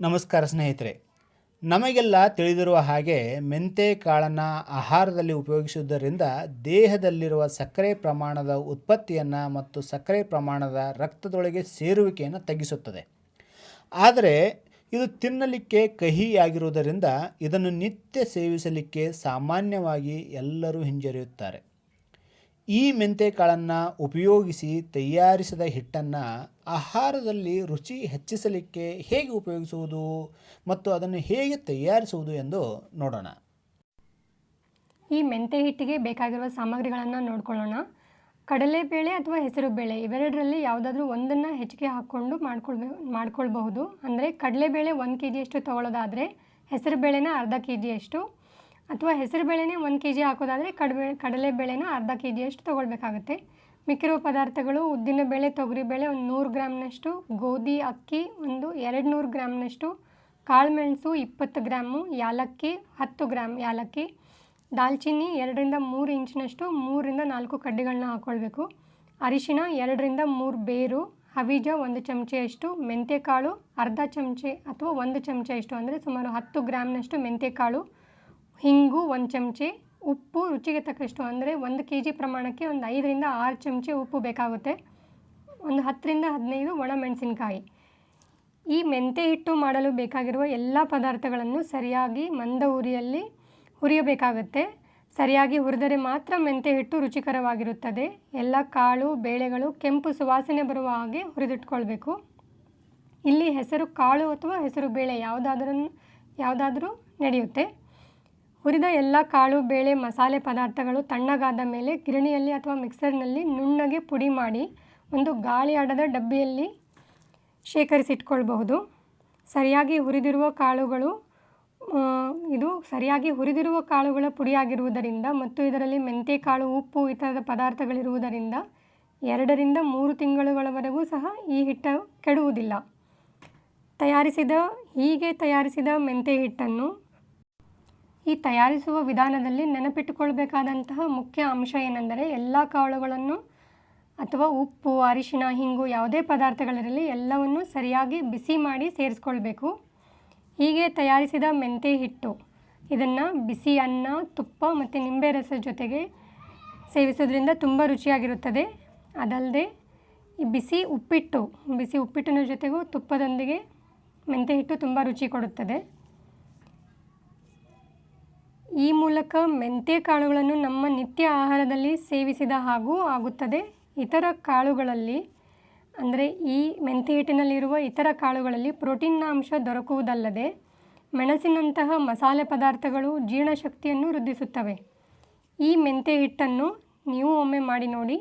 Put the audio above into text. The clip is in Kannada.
ನಮಸ್ಕಾರ ಸ್ನೇಹಿತರೆ. ನಮಗೆಲ್ಲ ತಿಳಿದಿರುವ ಹಾಗೆ ಮೆಂತೆ ಕಾಳನ್ನು ಆಹಾರದಲ್ಲಿ ಉಪಯೋಗಿಸುವುದರಿಂದ ದೇಹದಲ್ಲಿರುವ ಸಕ್ಕರೆ ಪ್ರಮಾಣದ ಉತ್ಪತ್ತಿಯನ್ನು ಮತ್ತು ಸಕ್ಕರೆ ಪ್ರಮಾಣದ ರಕ್ತದೊಳಗೆ ಸೇರುವಿಕೆಯನ್ನು ತಗ್ಗಿಸುತ್ತದೆ. ಆದರೆ ಇದು ತಿನ್ನಲಿಕ್ಕೆ ಕಹಿಯಾಗಿರುವುದರಿಂದ ಇದನ್ನು ನಿತ್ಯ ಸೇವಿಸಲಿಕ್ಕೆ ಸಾಮಾನ್ಯವಾಗಿ ಎಲ್ಲರೂ ಹಿಂಜರಿಯುತ್ತಾರೆ. ಈ ಮೆಂತೆಕಾಳನ್ನು ಉಪಯೋಗಿಸಿ ತಯಾರಿಸಿದ ಹಿಟ್ಟನ್ನು ಆಹಾರದಲ್ಲಿ ರುಚಿ ಹೆಚ್ಚಿಸಲಿಕ್ಕೆ ಹೇಗೆ ಉಪಯೋಗಿಸುವುದು ಮತ್ತು ಅದನ್ನು ಹೇಗೆ ತಯಾರಿಸುವುದು ಎಂದು ನೋಡೋಣ. ಈ ಮೆಂತೆ ಹಿಟ್ಟಿಗೆ ಬೇಕಾಗಿರುವ ಸಾಮಗ್ರಿಗಳನ್ನು ನೋಡ್ಕೊಳ್ಳೋಣ. ಕಡಲೆಬೇಳೆ ಅಥವಾ ಹೆಸರುಬೇಳೆ ಇವೆರಡರಲ್ಲಿ ಯಾವುದಾದ್ರೂ ಒಂದನ್ನು ಹೆಚ್ಚಿಗೆ ಹಾಕ್ಕೊಂಡು ಮಾಡ್ಕೊಳ್ಬೇ, ಮಾಡ್ಕೊಳ್ಬಹುದು. ಅಂದರೆ ಕಡಲೆಬೇಳೆ ಒಂದು ಕೆ ಜಿಯಷ್ಟು ತೊಗೊಳ್ಳೋದಾದರೆ ಹೆಸರುಬೇಳೆನ ಅರ್ಧ ಕೆ ಜಿಯಷ್ಟು ಅಥವಾ ಹೆಸರು ಬೇಳೆನೇ ಒಂದು ಕೆ ಜಿ ಹಾಕೋದಾದರೆ ಕಡಬೆ ಬೇಳೆನ ಅರ್ಧ ಕೆ ಜಿಯಷ್ಟು ತೊಗೊಳ್ಬೇಕಾಗುತ್ತೆ. ಮಿಕ್ಕಿರುವ ಪದಾರ್ಥಗಳು ಉದ್ದಿನ ಬೇಳೆ ತೊಗರಿಬೇಳೆ ಒಂದು ನೂರು ಗ್ರಾಮ್ನಷ್ಟು, ಗೋಧಿ, ಅಕ್ಕಿ ಒಂದು ಎರಡು ನೂರು ಗ್ರಾಮ್ನಷ್ಟು ಕಾಳುಮೆಣಸು ಇಪ್ಪತ್ತು ಗ್ರಾಮು, ಯಾಲಕ್ಕಿ ಹತ್ತು ಗ್ರಾಮ್ ಯಾಲಕ್ಕಿ, ದಾಲ್ಚಿನ್ನಿ ಎರಡರಿಂದ ಮೂರು ಇಂಚಿನಷ್ಟು, ಮೂರರಿಂದ ನಾಲ್ಕು ಕಡ್ಡಿಗಳನ್ನ ಹಾಕ್ಕೊಳ್ಬೇಕು ಅರಿಶಿಣ ಎರಡರಿಂದ ಮೂರು ಬೇರು, ಹವಿಜ ಒಂದು ಚಮಚೆಯಷ್ಟು ಮೆಂತ್ಯಕಾಳು ಅರ್ಧ ಚಮಚೆ ಅಥವಾ ಒಂದು ಚಮಚೆಯಷ್ಟು, ಅಂದರೆ ಸುಮಾರು ಹತ್ತು ಗ್ರಾಮ್ನಷ್ಟು ಮೆಂತ್ಯಕಾಳು ಹಿಂಗು ಒಂದು ಚಮಚೆ ಉಪ್ಪು, ರುಚಿಗೆ ತಕ್ಕಷ್ಟು ಅಂದರೆ ಒಂದು ಕೆ ಜಿ ಪ್ರಮಾಣಕ್ಕೆ ಒಂದು ಐದರಿಂದ ಆರು ಚಮಚೆ ಉಪ್ಪು ಬೇಕಾಗುತ್ತೆ. ಒಂದು ಹತ್ತರಿಂದ ಹದಿನೈದು ಒಣಮೆಣಸಿನ್ಕಾಯಿ ಈ ಮೆಂತೆ ಹಿಟ್ಟು ಮಾಡಲು ಬೇಕಾಗಿರುವ ಎಲ್ಲ ಪದಾರ್ಥಗಳನ್ನು ಸರಿಯಾಗಿ ಮಂದ ಉರಿಯಲ್ಲಿ ಹುರಿಯಬೇಕಾಗುತ್ತೆ. ಸರಿಯಾಗಿ ಹುರಿದರೆ ಮಾತ್ರ ಮೆಂತೆ ಹಿಟ್ಟು ರುಚಿಕರವಾಗಿರುತ್ತದೆ. ಎಲ್ಲ ಕಾಳು, ಬೇಳೆಗಳು, ಕೆಂಪು ಸುವಾಸನೆ ಬರುವ ಹಾಗೆ ಹುರಿದಿಟ್ಕೊಳ್ಬೇಕು. ಇಲ್ಲಿ ಹೆಸರು ಕಾಳು ಅಥವಾ ಹೆಸರು ಬೇಳೆ ಯಾವುದಾದ್ರೂ ಯಾವುದಾದ್ರೂ ನಡೆಯುತ್ತೆ. ಹುರಿದ ಎಲ್ಲ ಕಾಳು, ಬೇಳೆ, ಮಸಾಲೆ ಪದಾರ್ಥಗಳು ತಣ್ಣಗಾದ ಮೇಲೆ ಗಿರಣಿಯಲ್ಲಿ ಅಥವಾ ಮಿಕ್ಸರ್ನಲ್ಲಿ ನುಣ್ಣಗೆ ಪುಡಿ ಮಾಡಿ ಒಂದು ಗಾಳಿ ಆಡದ ಡಬ್ಬಿಯಲ್ಲಿ ಶೇಖರಿಸಿಟ್ಕೊಳ್ಬಹುದು. ಸರಿಯಾಗಿ ಹುರಿದಿರುವ ಕಾಳುಗಳು ಇದು ಸರಿಯಾಗಿ ಹುರಿದಿರುವ ಕಾಳುಗಳ ಪುಡಿಯಾಗಿರುವುದರಿಂದ ಮತ್ತು ಇದರಲ್ಲಿ ಮೆಂತೆಕಾಳು, ಉಪ್ಪು, ಇತರದ ಪದಾರ್ಥಗಳಿರುವುದರಿಂದ ಎರಡರಿಂದ ಮೂರು ತಿಂಗಳುಗಳವರೆಗೂ ಸಹ ಈ ಹಿಟ್ಟು ಕೆಡುವುದಿಲ್ಲ. ತಯಾರಿಸಿದ ಹೀಗೆ ತಯಾರಿಸಿದ ಮೆಂತೆ ಹಿಟ್ಟನ್ನು ಈ ತಯಾರಿಸುವ ವಿಧಾನದಲ್ಲಿ ನೆನಪಿಟ್ಟುಕೊಳ್ಬೇಕಾದಂತಹ ಮುಖ್ಯ ಅಂಶ ಏನೆಂದರೆ ಎಲ್ಲ ಕಾಳುಗಳನ್ನು ಅಥವಾ ಉಪ್ಪು, ಅರಿಶಿನ, ಹಿಂಗು ಯಾವುದೇ ಪದಾರ್ಥಗಳಿರಲಿ ಎಲ್ಲವನ್ನು ಸರಿಯಾಗಿ ಬಿಸಿ ಮಾಡಿ ಸೇರಿಸ್ಕೊಳ್ಬೇಕು. ಹೀಗೆ ತಯಾರಿಸಿದ ಮೆಂತೆ ಹಿಟ್ಟು, ಇದನ್ನು ಬಿಸಿ ಅನ್ನ, ತುಪ್ಪ ಮತ್ತು ನಿಂಬೆ ರಸ ಜೊತೆಗೆ ಸೇವಿಸೋದ್ರಿಂದ ತುಂಬ ರುಚಿಯಾಗಿರುತ್ತದೆ. ಅದಲ್ಲದೆ ಈ ಬಿಸಿ ಉಪ್ಪಿಟ್ಟು, ಬಿಸಿ ಉಪ್ಪಿಟ್ಟಿನ ಜೊತೆಗೂ ತುಪ್ಪದೊಂದಿಗೆ ಮೆಂತೆ ಹಿಟ್ಟು ತುಂಬ ರುಚಿ ಕೊಡುತ್ತದೆ. ಈ ಮೂಲಕ ಮೆಂತ್ಯ ಕಾಳುಗಳನ್ನು ನಮ್ಮ ನಿತ್ಯ ಆಹಾರದಲ್ಲಿ ಸೇವಿಸಿದ ಹಾಗೂ ಆಗುತ್ತದೆ. ಇತರ ಕಾಳುಗಳಲ್ಲಿ, ಅಂದರೆ ಈ ಮೆಂತ್ಯ ಹಿಟ್ಟಿನಲ್ಲಿರುವ ಇತರ ಕಾಳುಗಳಲ್ಲಿ ಪ್ರೋಟೀನ್ನ ಅಂಶ ದೊರಕುವುದಲ್ಲದೆ ಮೆಣಸಿನಂತಹ ಮಸಾಲೆ ಪದಾರ್ಥಗಳು ಜೀರ್ಣಶಕ್ತಿಯನ್ನು ವೃದ್ಧಿಸುತ್ತವೆ. ಈ ಮೆಂತ್ಯ ಹಿಟ್ಟನ್ನು ನೀವು ಒಮ್ಮೆ ಮಾಡಿ ನೋಡಿ.